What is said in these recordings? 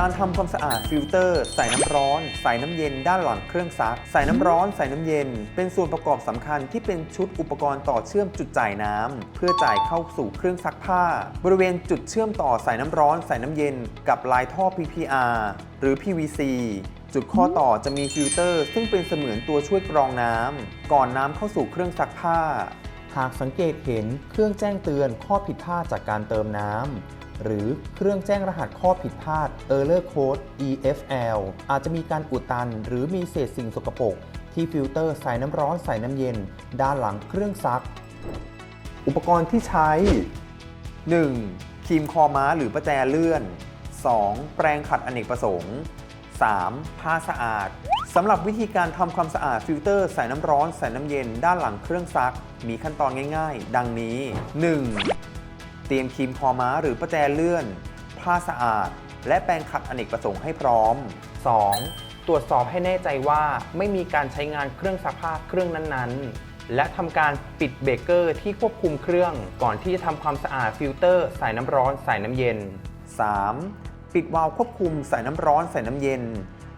การทำความสะอาดฟิลเตอร์ใส่น้ำร้อน ใส่น้ำเย็นด้านหลังเครื่องซัก ใส่น้ำร้อน ใส่น้ำเย็น เป็นส่วนประกอบสำคัญที่เป็นชุดอุปกรณ์ต่อเชื่อมจุดจ่ายน้ำเพื่อจ่ายเข้าสู่เครื่องซักผ้า บริเวณจุดเชื่อมต่อใส่น้ำร้อนใส่น้ำเย็น กับลายท่อ PPR หรือ PVC จุดข้อต่อจะมีฟิลเตอร์ ซึ่งเป็นเสมือนตัวช่วยกรองน้ำก่อนน้ำเข้าสู่เครื่องซักผ้า หากสังเกตเห็นเครื่องแจ้งเตือนข้อผิดพลาดจากการเติมน้ำ หรือเครื่องแจ้งรหัสข้อผิดพลาด Error Code EFL อาจจะมีการอุดตัน หรือมีเศษสิ่งสกปรกที่ฟิลเตอร์ใส่น้ำร้อนใส่น้ำเย็น ด้านหลังเครื่องซัก อุปกรณ์ที่ใช้ 1. ครีมคอม้าหรือประแจเลื่อน 2. แปรงขัดอเนกประสงค์ 3. ผ้าสะอาดสำหรับวิธีการทำความสะอาดฟิลเตอร์ใส่น้ำร้อนใส่น้ำเย็น ด้านหลังเครื่องซัก มีขั้นตอนง่าย ๆ ดังนี้ 1. เตรียมครีมคอม้าหรือประแจเลื่อน ผ้าสะอาด และแปรงขัดอเนกประสงค์ให้พร้อม 2. ตรวจสอบให้แน่ใจว่าไม่มีการใช้งานเครื่องซักผ้าเครื่องนั้นๆ และทำการปิดเบรกเกอร์ที่ควบคุมเครื่อง ก่อนที่จะทำความสะอาดฟิลเตอร์ใส่น้ำร้อนใส่น้ำเย็น 3. ปิดวาล์วควบคุมใส่น้ำร้อนใส่น้ำเย็น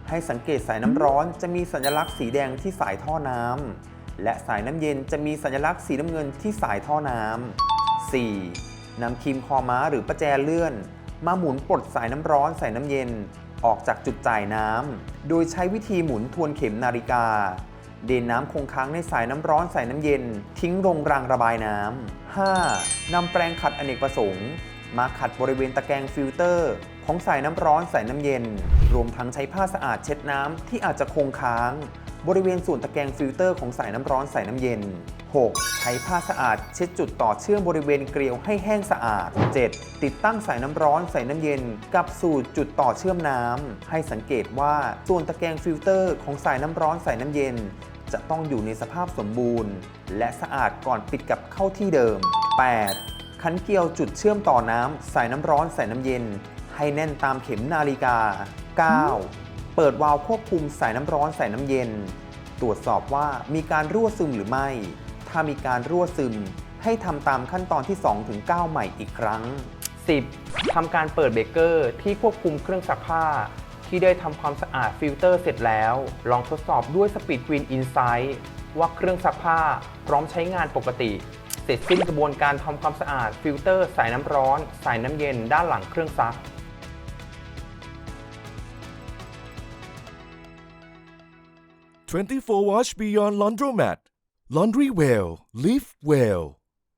ให้สังเกตสายน้ำร้อนจะมีสัญลักษณ์สีแดงที่สายท่อน้ำและสายน้ำเย็นจะมีสัญลักษณ์สีน้ำเงินที่สายท่อน้ำ 4. นำครีมคอม้าหรือประแจเลื่อน มาหมุนปลดสายน้ำร้อนใส่น้ำเย็น ออกจากจุดจ่ายน้ำ โดยใช้วิธีหมุนทวนเข็มนาฬิกา เดนน้ำคงค้างในสายน้ำร้อนใส่น้ำเย็น ทิ้งลงรางระบายน้ำ 5. นำแปรงขัดอเนกประสงค์ มาขัดบริเวณตะแกรงฟิลเตอร์ ของสายน้ำร้อนใส่น้ำเย็น รวมทั้งใช้ผ้าสะอาดเช็ดน้ำที่อาจจะคงค้าง บริเวณส่วนตะแกรงฟิลเตอร์ของสายน้ำร้อนใส่น้ำเย็น 6. ใช้ผ้าสะอาดเช็ดจุดต่อเชื่อมบริเวณเกลียวให้แห้งสะอาด 7. ติดตั้งสายน้ำร้อนใส่น้ำเย็น กับสู่จุดต่อเชื่อมน้ำให้สังเกตว่าส่วนตะแกรงฟิลเตอร์ของสายน้ำร้อนใส่น้ำเย็น จะต้องอยู่ในสภาพสมบูรณ์ และสะอาดก่อนปิดกลับเข้าที่เดิม 8. ขันเกลียวจุดเชื่อมต่อน้ำใส่น้ำร้อนใส่น้ำเย็น ให้แน่นตามเข็มนาฬิกา 9. เปิดวาล์วควบคุมสายน้ำร้อนใส่น้ำเย็น ตรวจสอบว่ามีการรั่วซึมหรือไม่ ถ้ามีการรั่วซึม ให้ทำตามขั้นตอนที่ 2-9ใหม่อีกครั้ง 10. ทำการเปิดเบรกเกอร์ที่ควบคุมเครื่องซักผ้า ที่ได้ทำความสะอาดฟิลเตอร์เสร็จแล้ว ลองทดสอบด้วย Speed Green Insight ว่าเครื่องซักผ้าพร้อมใช้งานปกติ เสร็จสิ้นกระบวนการทำความสะอาดฟิลเตอร์สายน้ำร้อน สายน้ำเย็นด้านหลังเครื่องซัก 24 Wash Beyond Laundromat. Laundry Well Live Well